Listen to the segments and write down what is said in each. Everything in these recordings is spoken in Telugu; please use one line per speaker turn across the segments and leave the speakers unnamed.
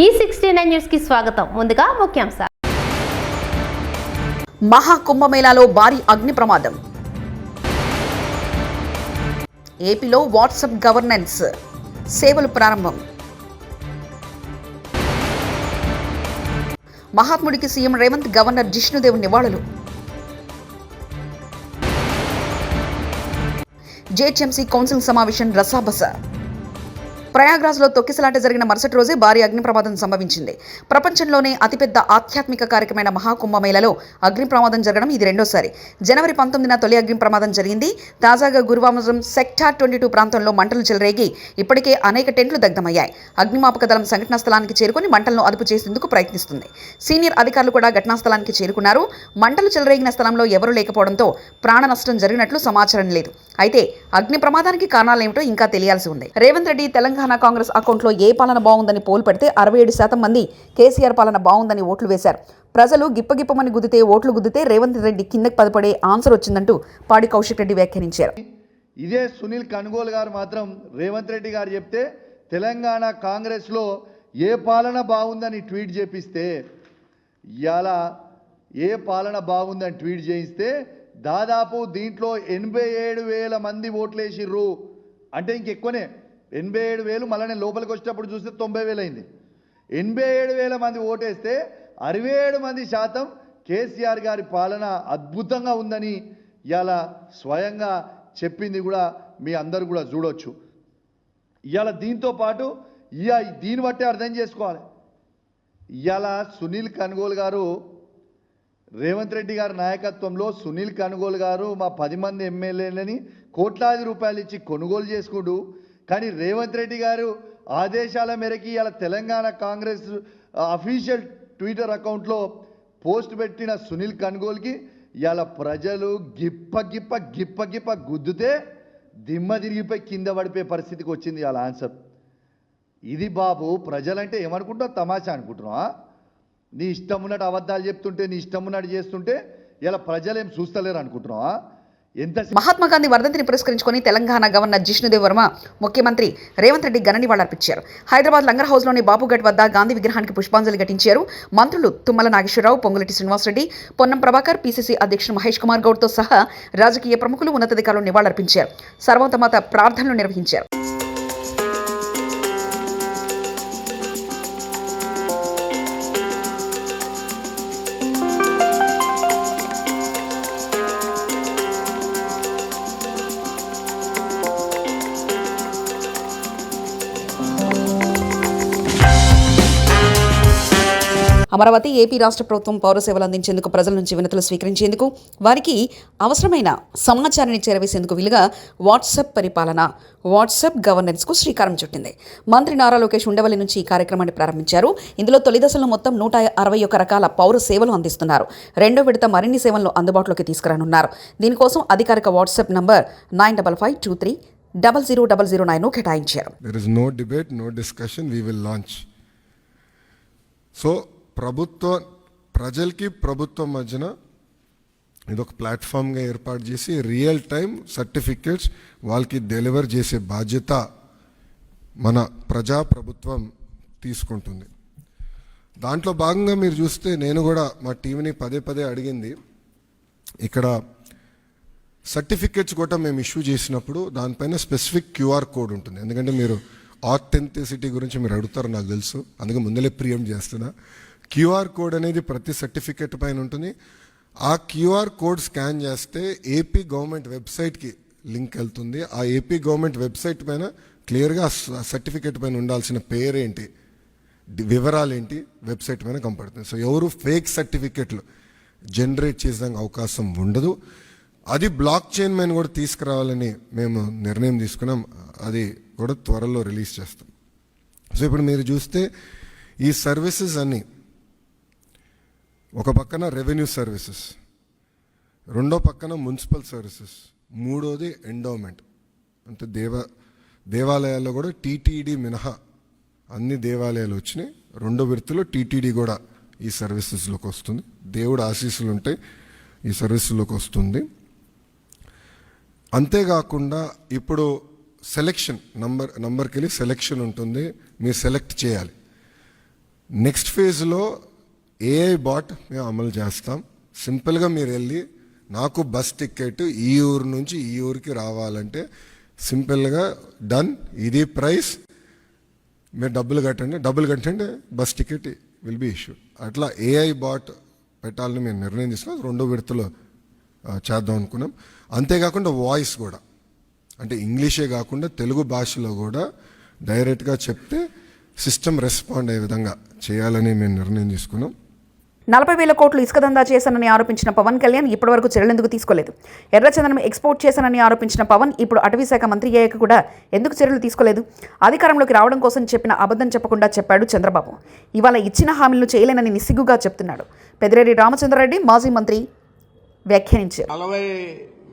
E ఈ సిక్స్టీ నైన్ న్యూస్కి స్వాగతం. ముందుగా ముఖ్యాంశాలు.
మహాకుంభమేళాలో భారీ అగ్ని ప్రమాదం. ఏపీలో వాట్సాప్ గవర్నెన్స్ సేవలు ప్రారంభం. మహాత్ముడికి సీఎం రేవంత్ గవర్నర్ జిష్ణుదేవ్ నివాళులు. జేహెచ్ఎంసీ కౌన్సిల్ సమావేశం రసాబస. ప్రయాగ్రాజ్లో తొక్కిసలాట జరిగిన మరుసటి రోజే భారీ అగ్ని ప్రమాదం సంభవించింది. ప్రపంచంలోనే అతిపెద్ద ఆధ్యాత్మిక కార్యక్రమైన మహాకుంభమేళలో అగ్ని ప్రమాదం జరగడం ఇది రెండోసారి. జనవరి పంతొమ్మిదిన తొలి అగ్ని ప్రమాదం జరిగింది. తాజాగా గురువారం సెక్టార్ ట్వంటీ టూ ప్రాంతంలో మంటలు చెలరేగి ఇప్పటికే అనేక టెంట్లు దగ్ధమయ్యాయి. అగ్నిమాపక దళం సంఘటనా స్థలానికి చేరుకుని మంటలను అదుపు చేసేందుకు ప్రయత్నిస్తుంది. సీనియర్ అధికారులు కూడా ఘటనా స్థలానికి చేరుకున్నారు. మంటలు చెలరేగిన స్థలంలో ఎవరూ లేకపోవడంతో ప్రాణ నష్టం జరిగినట్లు సమాచారం లేదు. అయితే అగ్ని ప్రమాదానికి కారణాలేమిటో ఇంకా తెలియాల్సి ఉంది. రేవంత్ రెడ్డి తెలంగాణ కాంగ్రెస్ అకౌంట్లో ఏ పాలన బాగుందని పోల్ పెడితే అరవై ఏడు శాతం మంది కేసీఆర్ పాలన బాగుందని ఓట్లు వేశారు. ప్రజలు గిప్పగిప్పమని గుద్దితే ఓట్లు గుద్దితే రేవంత్ రెడ్డి కిందకి పదపడే ఆన్సర్ వచ్చిందంటూ పాడి కౌశిక్ రెడ్డి వ్యాఖ్యానించారు.
ఇదే సునీల్ కనుగోలు గారు మాత్రం రేవంత్ రెడ్డి గారు చెప్తే తెలంగాణ కాంగ్రెస్లో ఏ పాలన బాగుందని ట్వీట్ చేపిస్తే ఇలా ఏ పాలన బాగుందని ట్వీట్ చేయిస్తే దాదాపు దీంట్లో ఎనభై ఏడు వేల మంది ఓట్లేసిర్రు. అంటే ఇంకెక్కువనే ఎనభై ఏడు వేలు మళ్ళీ నేను లోపలికి వచ్చేటప్పుడు చూస్తే తొంభై వేలు అయింది ఎనభై ఏడు వేల మంది ఓటేస్తే అరవై ఏడు మంది శాతం కేసీఆర్ గారి పాలన అద్భుతంగా ఉందని ఇవాళ స్వయంగా చెప్పింది కూడా మీ అందరు కూడా చూడొచ్చు. ఇవాళ దీంతో పాటు ఇయా దీన్ని బట్టే అర్థం చేసుకోవాలి. ఇవాళ సునీల్ కనుగోలు గారు రేవంత్ రెడ్డి గారి నాయకత్వంలో సునీల్ కనుగోలు గారు మా పది మంది ఎమ్మెల్యేలని కోట్లాది రూపాయలు ఇచ్చి కొనుగోలు చేసుకుంటూ కానీ రేవంత్ రెడ్డి గారు ఆదేశాల మేరకి ఇలా తెలంగాణ కాంగ్రెస్ అఫీషియల్ ట్విట్టర్ అకౌంట్లో పోస్ట్ పెట్టిన సునీల్ కనుగోలుకి ఇవాళ ప్రజలు గిప్ప గిప్ప గిప్ప గిప్ప గుద్దుతే దిమ్మ తిరిగిపోయి కింద పడిపోయే పరిస్థితికి వచ్చింది ఇవాళ ఆన్సర్ ఇది బాబు ప్రజలంటే ఏమనుకుంటావు తమాషా అనుకుంటున్నావా? నీ ఇష్టం ఉన్నట్టు అబద్ధాలు చెప్తుంటే నీ ఇష్టం ఉన్నట్టు చేస్తుంటే ఇలా ప్రజలు ఏం చూస్తలేరు అనుకుంటున్నావా?
మహాత్మా గాంధీ వర్ధంతిని పురస్కరించుకొని తెలంగాణ గవర్నర్ జిష్ణుదేవ్ వర్మ ముఖ్యమంత్రి రేవంత్ రెడ్డి ఘన నివాళులర్పించారు హైదరాబాద్ లంగర్ హౌస్లోని బాబుఘట్ వద్ద గాంధీ విగ్రహానికి పుష్పాంజలి ఘటించారు. మంత్రులు తుమ్మల నాగేశ్వరరావు పొంగులటి శ్రీనివాసరెడ్డి పొన్నం ప్రభాకర్ పీసీసీ అధ్యక్షుడు మహేష్ కుమార్ గౌడ్తో సహా రాజకీయ ప్రముఖులు ఉన్నతాధికారులు నివాళులర్పించారు. సర్వోత్తమత ప్రార్థనలు నిర్వహించారు. అమరావతి ఏపీ రాష్ట్ర ప్రభుత్వం పౌర సేవలు అందించేందుకు ప్రజల నుంచి వినతులు స్వీకరించేందుకు వారికి అవసరమైన సమాచారాన్ని చేరవేసేందుకు వీలుగా వాట్సాప్ పరిపాలన వాట్సాప్ గవర్నెన్స్కు శ్రీకారం చుట్టింది. మంత్రి నారా లోకేష్ ఉండవల్లి నుంచి ఈ కార్యక్రమాన్ని ప్రారంభించారు. ఇందులో తొలి దశలో మొత్తం నూట అరవై ఒక్క రకాల పౌర సేవలు అందిస్తున్నారు. రెండో విడత మరిన్ని సేవలను అందుబాటులోకి తీసుకురానున్నారు. దీనికోసం అధికారిక WhatsApp number nine double five two three double zero double zero nine కేటాయించారు.
There is సో ప్రభుత్వం ప్రజలకి ప్రభుత్వం మధ్యన ఇదొక ప్లాట్ఫామ్గా ఏర్పాటు చేసి రియల్ టైం సర్టిఫికెట్స్ వాళ్ళకి డెలివర్ చేసే బాధ్యత మన ప్రజా ప్రభుత్వం తీసుకుంటుంది. దాంట్లో భాగంగా మీరు చూస్తే నేను కూడా మా టీంని పదే పదే అడిగింది. ఇక్కడ సర్టిఫికెట్స్ కూడా మేము ఇష్యూ చేసినప్పుడు దానిపైన స్పెసిఫిక్ క్యూఆర్ కోడ్ ఉంటుంది. ఎందుకంటే మీరు ఆథెంటిసిటీ గురించి మీరు అడుగుతారు నాకు తెలుసు. అందుకే ముందలే ప్రియం చేస్తున్నా. క్యూఆర్ కోడ్ అనేది ప్రతి సర్టిఫికెట్ పైన ఉంటుంది. ఆ క్యూఆర్ కోడ్ స్కాన్ చేస్తే ఏపీ గవర్నమెంట్ వెబ్సైట్కి లింక్ వెళ్తుంది. ఆ ఏపీ గవర్నమెంట్ వెబ్సైట్ పైన క్లియర్గా సర్టిఫికెట్ పైన ఉండాల్సిన పేరేంటి? డి- వివరాలు ఏంటి వెబ్సైట్ పైన కనపడుతుంది. సో ఎవరు ఫేక్ సర్టిఫికెట్లు జనరేట్ చేసేదానికి అవకాశం ఉండదు. అది బ్లాక్ చైన్ మీద కూడా తీసుకురావాలని మేము నిర్ణయం తీసుకున్నాం. అది కూడా త్వరలో రిలీజ్ చేస్తాం. సో ఇప్పుడు మీరు చూస్తే ఈ సర్వీసెస్ అన్నీ ఒక పక్కన రెవెన్యూ సర్వీసెస్ రెండో పక్కన మున్సిపల్ సర్వీసెస్ మూడోది ఎండోమెంట్ అంటే దేవ దేవాలయాల్లో కూడా టీటీడీ మినహా అన్ని దేవాలయాలు వచ్చినాయి. రెండో విడతలో టీటీడీ కూడా ఈ సర్వీసెస్లోకి వస్తుంది. దేవుడు ఆశీస్సులు ఉంటాయి ఈ సర్వీసుల్లోకి వస్తుంది. అంతేకాకుండా ఇప్పుడు సెలెక్షన్ నంబర్ నంబర్కి వెళ్ళి సెలెక్షన్ ఉంటుంది. మీరు సెలెక్ట్ చేయాలి. నెక్స్ట్ ఫేజ్లో ఏఐ బాట్ మేము అమలు చేస్తాం. సింపుల్గా మీరు వెళ్ళి నాకు బస్ టికెట్ ఈ ఊరు నుంచి ఈ ఊరికి రావాలంటే సింపుల్గా డన్ ఇది ప్రైస్ మీరు డబ్బులు కట్టండి. డబ్బులు కట్టండి bus ticket will be issue అట్లా ఏఐ బాట్ పెట్టాలని మేము నిర్ణయం తీసుకున్నాం రెండో విడతలో చేద్దాం అనుకున్నాం. అంతేకాకుండా వాయిస్ కూడా. అంటే ఇంగ్లీషే కాకుండా తెలుగు భాషలో కూడా డైరెక్ట్గా చెప్తే సిస్టమ్ రెస్పాండ్ అయ్యే విధంగా చేయాలని మేము నిర్ణయం తీసుకున్నాం.
నలభై వేల కోట్లు ఇసుక దందా చేశానని ఆరోపించిన పవన్ కళ్యాణ్ ఇప్పటివరకు చర్యలు ఎందుకు తీసుకోలేదు ఎర్రచందనం ఎక్స్పోర్ట్ చేశానని ఆరోపించిన పవన్ ఇప్పుడు అటవీశాఖ మంత్రి అయ్యాక కూడా ఎందుకు చర్యలు తీసుకోలేదు? అధికారంలోకి రావడం కోసం చెప్పిన అబద్ధం చెప్పకుండా చెప్పాడు చంద్రబాబు. ఇవాళ ఇచ్చిన హామీలను చేయలేనని నిస్సిగ్గుగా చెప్తున్నాడు. పెదిరెడ్డి రామచంద్రారెడ్డి మాజీ మంత్రి వ్యాఖ్యానించారు.
నలభై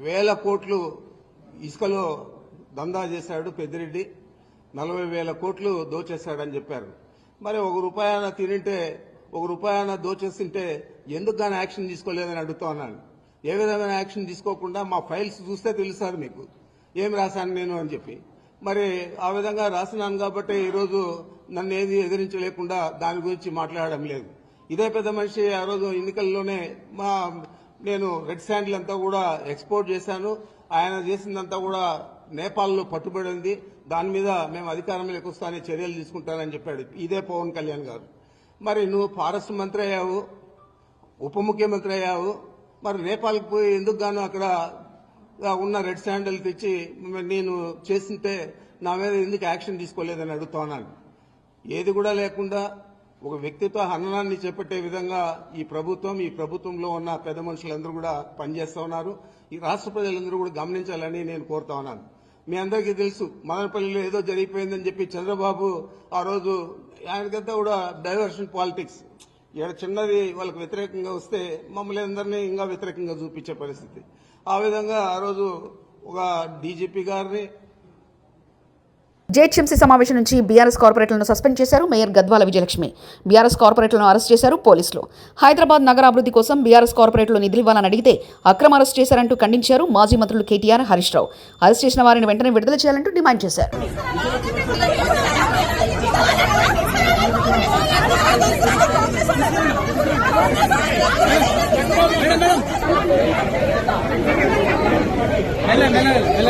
వేల కోట్లు ఇసుకలో దందా చేశాడు పెద్దిరెడ్డి. నలభై వేల కోట్లు దోచేశాడని చెప్పారు. మరి ఒక రూపాయన తినింటే ఒక రూపాయన దోచేస్తుంటే ఎందుకు కానీ యాక్షన్ తీసుకోలేదని అడుగుతా ఉన్నాను. ఏ విధమైన యాక్షన్ తీసుకోకుండా మా ఫైల్స్ చూస్తే తెలుస్తారు మీకు. ఏం రాశాను నేను అని చెప్పి. మరి ఆ విధంగా రాసినాను కాబట్టి ఈరోజు నన్ను ఏది ఎదిరించలేకుండా దాని గురించి మాట్లాడడం లేదు. ఇదే పెద్ద మనిషి ఆ రోజు ఎన్నికల్లోనే మా నేను రెడ్ శాండిల్ అంతా కూడా ఎక్స్పోర్ట్ చేశాను. ఆయన చేసిందంతా కూడా నేపాల్లో పట్టుబడింది. దాని మీద మేము అధికారంలోకి వస్తానే చర్యలు తీసుకుంటానని చెప్పాడు ఇదే పవన్ కళ్యాణ్ గారు. మరి నువ్వు ఫారెస్ట్ మంత్రి అయ్యావు ఉప ముఖ్యమంత్రి అయ్యావు మరి నేపాల్కి పోయి ఎందుకు గాను అక్కడ ఉన్న రెడ్ శాండల్ తెచ్చి నేను చేస్తుంటే నా మీద ఎందుకు యాక్షన్ తీసుకోలేదని అడుగుతున్నాను ఏది కూడా లేకుండా ఒక వ్యక్తిత్వ హననాన్ని చేపట్టే విధంగా ఈ ప్రభుత్వం ఈ ప్రభుత్వంలో ఉన్న పెద్ద మనుషులందరూ కూడా పనిచేస్తూ ఉన్నారు. ఈ రాష్ట్ర ప్రజలందరూ కూడా గమనించాలని నేను కోరుతా ఉన్నాను. మీ అందరికీ తెలుసు మదనపల్లిలో ఏదో జరిగిపోయిందని చెప్పి చంద్రబాబు ఆ రోజు ఆయనకంతా కూడా డైవర్షన్ పాలిటిక్స్. ఇక్కడ చిన్నది వాళ్ళకి వ్యతిరేకంగా వస్తే మమ్మల్ని అందరినీ ఇంకా వ్యతిరేకంగా చూపించే పరిస్థితి. ఆ విధంగా ఆ రోజు ఒక డీజీపీ గారిని
జేహెచ్ఎంసీ సమావేశం నుంచి బీఆర్ఎస్ కార్పొరేట్లను సస్పెండ్ చేశారు మేయర్ గద్వాల విజయలక్ష్మి. బీఆర్ఎస్ కార్పొరేట్లను అరెస్ట్ చేశారు పోలీసులు. హైదరాబాద్ నగర అభివృద్ధి కోసం బీఆర్ఎస్ కార్పొరేట్లు నిధులు ఇవ్వాలని అడిగితే అక్రమ అరెస్ట్ చేశారంటూ ఖండించారు మాజీ మంత్రులు కేటీఆర్ హరీష్ రావు. అరెస్ట్ చేసిన వారిని వెంటనే విడుదల చేయాలంటూ డిమాండ్ చేశారు. मेल मेल मेल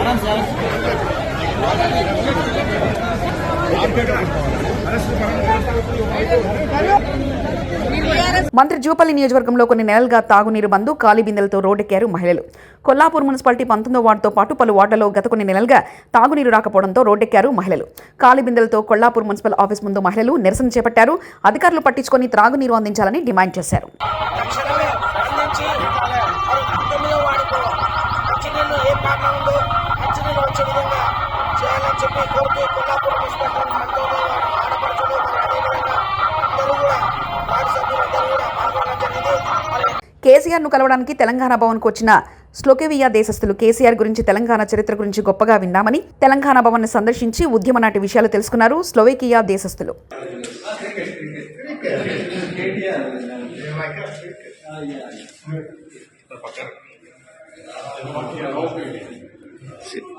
आराम से आराम से మంత్రి జూపల్లి నియోజకవర్గంలో కొన్ని నెలలుగా తాగునీరు బంధు ఖాళీ బిందెలతో రోడ్డెక్కారు మహిళలు. కొల్లాపూర్ మున్సిపాలిటీ పంతొమ్మిదో వార్డుతో పాటు పలు వార్డులలో గత కొన్ని నెలలుగా తాగునీరు రాకపోవడంతో రోడ్డెక్కారు మహిళలు. ఖాళీ బిందెలతో కొల్లాపూర్ మున్సిపల్ ఆఫీస్ ముందు మహిళలు నిరసన చేపట్టారు. అధికారులు పట్టించుకొని త్రాగునీరు అందించాలని డిమాండ్ చేశారు. కేసీఆర్ను కలవడానికి తెలంగాణ భవన్కు వచ్చిన స్లోకేవియా దేశస్థులు కేసీఆర్ గురించి తెలంగాణ చరిత్ర గురించి గొప్పగా విన్నామని తెలంగాణ భవన్ సందర్శించి ఉద్యమ నాటి విషయాలు తెలుసుకున్నారు Slovakia దేశస్థులు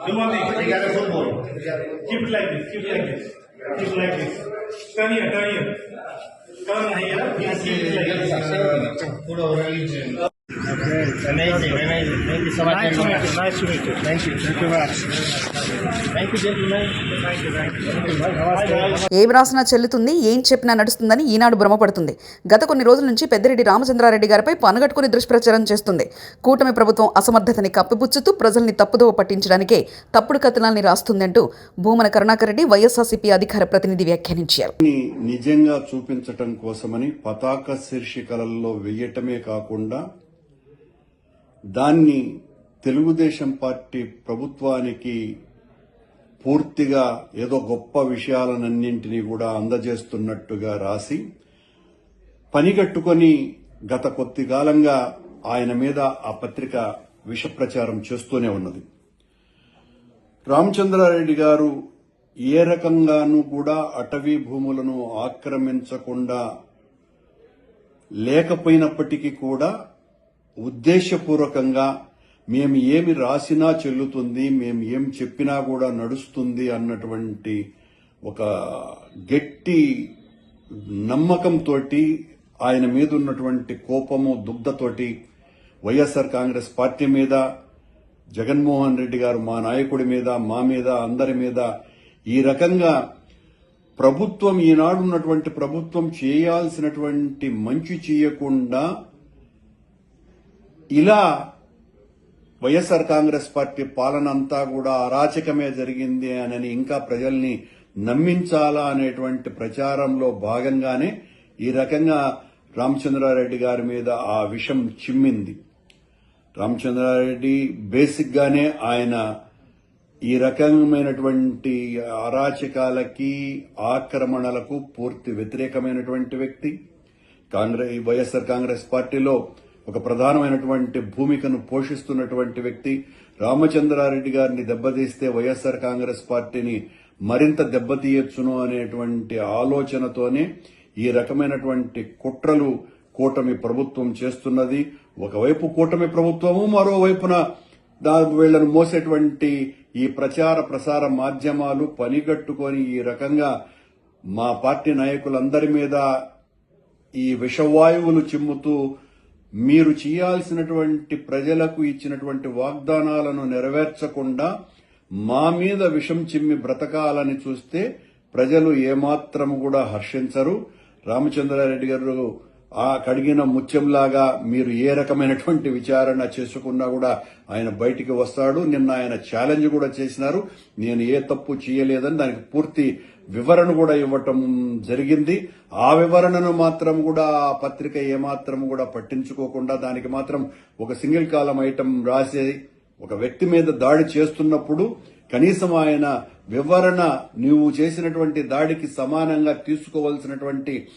Do one thing. Keep it like this. Keep it like this. Keep it like this. Turn here. Turn here. Turn here. Yes, keep it like this.
Amazing, amazing. Thank you so much.
Nice to
very
meet
much.
you. Nice to meet you. Thank you. Thank you very much.
Thank you, gentlemen.
Thank you. Thank you. Bye bye.
ఏం రాసినా చెల్లుతుంది ఏం చెప్పినా నడుస్తుందని ఈనాడు భ్రమపడుతుంది గత కొన్ని రోజుల నుంచి పెద్దిరెడ్డి రామచంద్రారెడ్డి గారిపై పనగట్టుకుని దుష్ప్రచారం చేస్తుంది కూటమి ప్రభుత్వం అసమర్థతని కప్పిపుచ్చుతూ ప్రజల్ని తప్పుదోవ పట్టించడానికే తప్పుడు కథనాల్ని రాస్తుందంటూ భూమన కరుణాకర్ రెడ్డి వైఎస్ఆర్సీపీ అధికార ప్రతినిధి వ్యాఖ్యానించారు
ని నిజంగా చూపించటం కోసమని పతాక శీర్షికలలో వెయ్యటమే కాకుండా దాన్ని తెలుగుదేశం పార్టీ ప్రభుత్వానికి పూర్తిగా ఏదో గొప్ప విషయాలన్నింటినీ కూడా అందజేస్తున్నట్టుగా రాసి పనిగట్టుకొని గత కొద్ది కాలంగా ఆయన మీద ఆ పత్రిక విషప్రచారం చేస్తూనే ఉన్నది. రామచంద్రారెడ్డి గారు ఏ రకంగానూ కూడా అటవీ భూములను ఆక్రమించకుండా లేకపోయినప్పటికీ కూడా ఉద్దేశపూర్వకంగా మేము ఏమి రాసినా చెల్లుతుంది మేము ఏం చెప్పినా కూడా నడుస్తుంది అన్నటువంటి ఒక గట్టి నమ్మకంతో ఆయన మీద ఉన్నటువంటి కోపము దుగ్ధతోటి వైఎస్ఆర్ కాంగ్రెస్ పార్టీ మీద జగన్మోహన్ రెడ్డి గారు మా నాయకుడి మీద మా మీద అందరి మీద ఈ రకంగా ప్రభుత్వం ఈనాడున్నటువంటి ప్రభుత్వం చేయాల్సినటువంటి మంచి చేయకుండా ఇలా వైఎస్ఆర్ కాంగ్రెస్ పార్టీ పాలన అంతా కూడా అరాచకమే జరిగింది అని ఇంకా ప్రజల్ని నమ్మించాలా అనేటువంటి ప్రచారంలో భాగంగానే ఈ రకంగా రామచంద్రారెడ్డి గారి మీద ఆ విషం చిమ్మింది. రామచంద్రారెడ్డి బేసిక్ గానే ఆయన ఈ రకమైనటువంటి అరాచకాలకి ఆక్రమణలకు పూర్తి వ్యతిరేకమైనటువంటి వ్యక్తి. కాంగ్రెస్ వైఎస్ఆర్ కాంగ్రెస్ పార్టీలో ఒక ప్రధానమైనటువంటి భూమికను పోషిస్తున్నటువంటి వ్యక్తి రామచంద్రారెడ్డి గారిని దెబ్బతీస్తే వైఎస్ఆర్ కాంగ్రెస్ పార్టీని మరింత దెబ్బతీయొచ్చును అనేటువంటి ఆలోచనతోనే ఈ రకమైనటువంటి కుట్రలు కూటమి ప్రభుత్వం చేస్తున్నది. ఒకవైపు కూటమి ప్రభుత్వము మరోవైపున వీళ్ళను మోసేటువంటి ఈ ప్రచార ప్రసార మాధ్యమాలు పనిగట్టుకొని ఈ రకంగా మా పార్టీ నాయకులందరి మీద ఈ విషవాయువులు చిమ్ముతూ మీరు చేయాల్సినటువంటి ప్రజలకు ఇచ్చినటువంటి వాగ్దానాలను నెరవేర్చకుండా మా మీద విషం చిమ్మి బ్రతకాలని చూస్తే ప్రజలు ఏమాత్రం కూడా హర్షించరు. రామచంద్రారెడ్డి గారు ఆ కడిగిన ముత్యంలాగా మీరు ఏ రకమైనటువంటి విచారణ చేసుకున్నా కూడా ఆయన బయటికి వస్తాడు. నిన్న ఆయన ఛాలెంజ్ కూడా చేసినారు. నేను ఏ తప్పు చేయలేదని దానికి పూర్తి వివరణ కూడా ఇవ్వటం జరిగింది. ఆ వివరణను మాత్రం కూడా ఆ పత్రిక ఏమాత్రం కూడా పట్టించుకోకుండా దానికి మాత్రం ఒక సింగిల్ కాలం ఐటమ్ రాసే ఒక వ్యక్తి మీద దాడి చేస్తున్నప్పుడు కనీసం ఆయన వివరణ నీవు చేసినటువంటి దాడికి సమానంగా తీసుకోవాల్సినటువంటి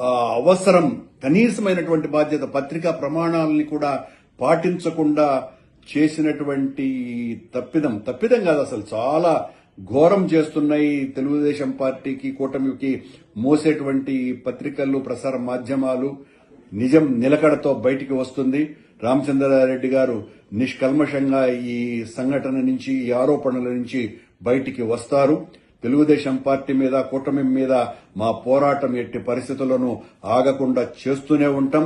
అవసరం కనీసమైనటువంటి బాధ్యత పత్రికా ప్రమాణాలని కూడా పాటించకుండా చేసినటువంటి తప్పిదం. తప్పిదం కాదు అసలు చాలా ఘోరం చేస్తున్నాయి తెలుగుదేశం పార్టీకి కూటమికి మోసేటువంటి పత్రికలు ప్రసార మాధ్యమాలు. నిజం నిలకడతో బయటికి వస్తుంది. రామచంద్రారెడ్డి గారు నిష్కల్మషంగా ఈ సంఘటన నుంచి ఈ ఆరోపణల నుంచి బయటికి వస్తారు. తెలుగుదేశం పార్టీ మీద కూటమి మీద మా పోరాటం ఎట్టి పరిస్థితులను ఆగకుండా చేస్తూనే ఉంటాం.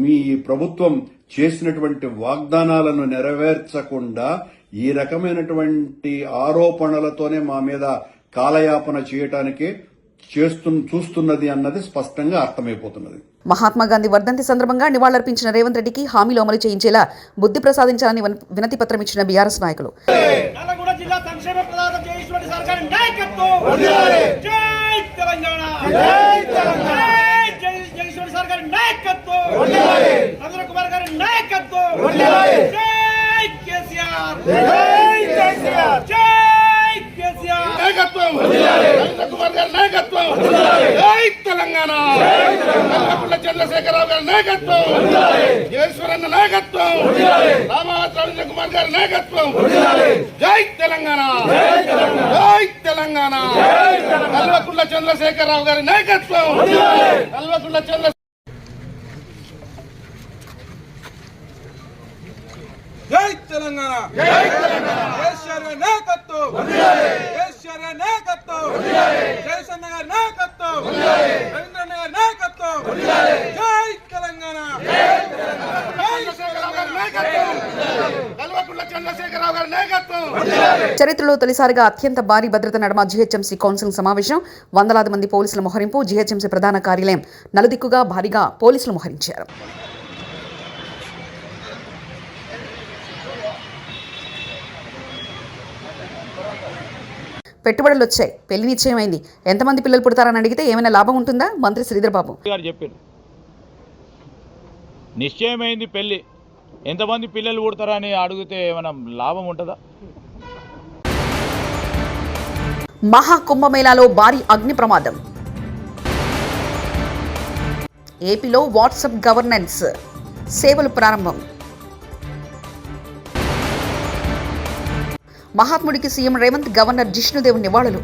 మీ ప్రభుత్వం చేసినటువంటి వాగ్దానాలను నెరవేర్చకుండా ఈ రకమైనటువంటి ఆరోపణలతోనే మా మీద కాలయాపన చేయటానికే చేస్తు చూస్తున్నది అన్నది స్పష్టంగా అర్థమైపోతున్నది.
మహాత్మా గాంధీ వర్ధంతి సందర్భంగా నివాళులర్పించిన రేవంత్ రెడ్డికి హామీలు అమలు చేయించేలా బుద్ధి ప్రసాదించాలని వన్- వినతి పత్రం ఇచ్చిన బీఆర్ఎస్ నాయకులు.
నాయకత్వం జై తెలంగాణ! జై తెలంగాణ! జై జగదీశ్వర సర్కారు నాయకత్వం! చంద్ర కుమార్ గారి నాయకత్వం! జై కేసీఆర్! జై కేసీఆర్! జై కేసీఆర్! నాయకత్వం! కుమార్ గారి నాయకత్వం. జై తెలంగాణ. నల్లగొండ చంద్రశేఖరరావు గారి నాయకత్వం. జగేశ్వరన్న నాయకత్వం. రామవత్ రవీంద్ర కుమార్ గారి నాయకత్వం. జై తెలంగాణ. జై తెలంగాణ. కల్వకుంట్ల చంద్రశేఖరరావు గారి నాయకత్వం. కల్వకుంట్ల చంద్ర జై తెలంగాణ. జై తెలంగాణ. కేసీఆర్ నాయకత్వం. కేసీఆర్ నాయకత్వం. జయసన్న గారి నాయకత్వం. రవీంద్రన్న గారి నాయకత్వం. జై తెలంగాణ.
చరిత్రలో తొలిసారిగా అత్యంత భారీ భద్రత నడమ జీహెచ్ఎంసీ కౌన్సిల్ సమావేశం. వందలాది మంది పోలీసుల మోహరింపు జీహెచ్ఎంసీ ప్రధాన కార్యాలయం నలుదిక్కుగా భారీగా పోలీసులు మోహరించారు. పెట్టుబడులు వచ్చాయి. పెళ్ళి నిశ్చయమైంది. ఎంతమంది పిల్లలు పుడతారని అడిగితే ఏమైనా లాభం ఉంటుందా? మంత్రి శ్రీధర్ బాబు
గారు చెప్పారు నిశ్చయమైంది పెళ్ళి. ఎంతమంది పిల్లలు పుడతారా అని అడిగితే ఏమైనా లాభం ఉంటుందా?
మహాకుంభమేళాలో భారీ అగ్ని ప్రమాదం. ఏపీలో వాట్సాప్ గవర్నెన్స్ సేవలు ప్రారంభం. మహాత్ముడికి సీఎం రేవంత్ గవర్నర్ జిష్ణుదేవ్ నివాళులు.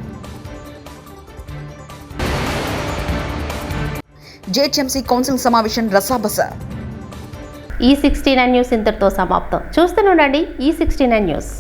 జేహెచ్ఎంసీ కౌన్సిల్ సమావేశం రసాబస.
ఈ సిక్స్టీ నైన్ న్యూస్ ఇంతటితో సమాప్తం. చూస్తూనే ఉండండి ఈ సిక్స్టీ నైన్ న్యూస్.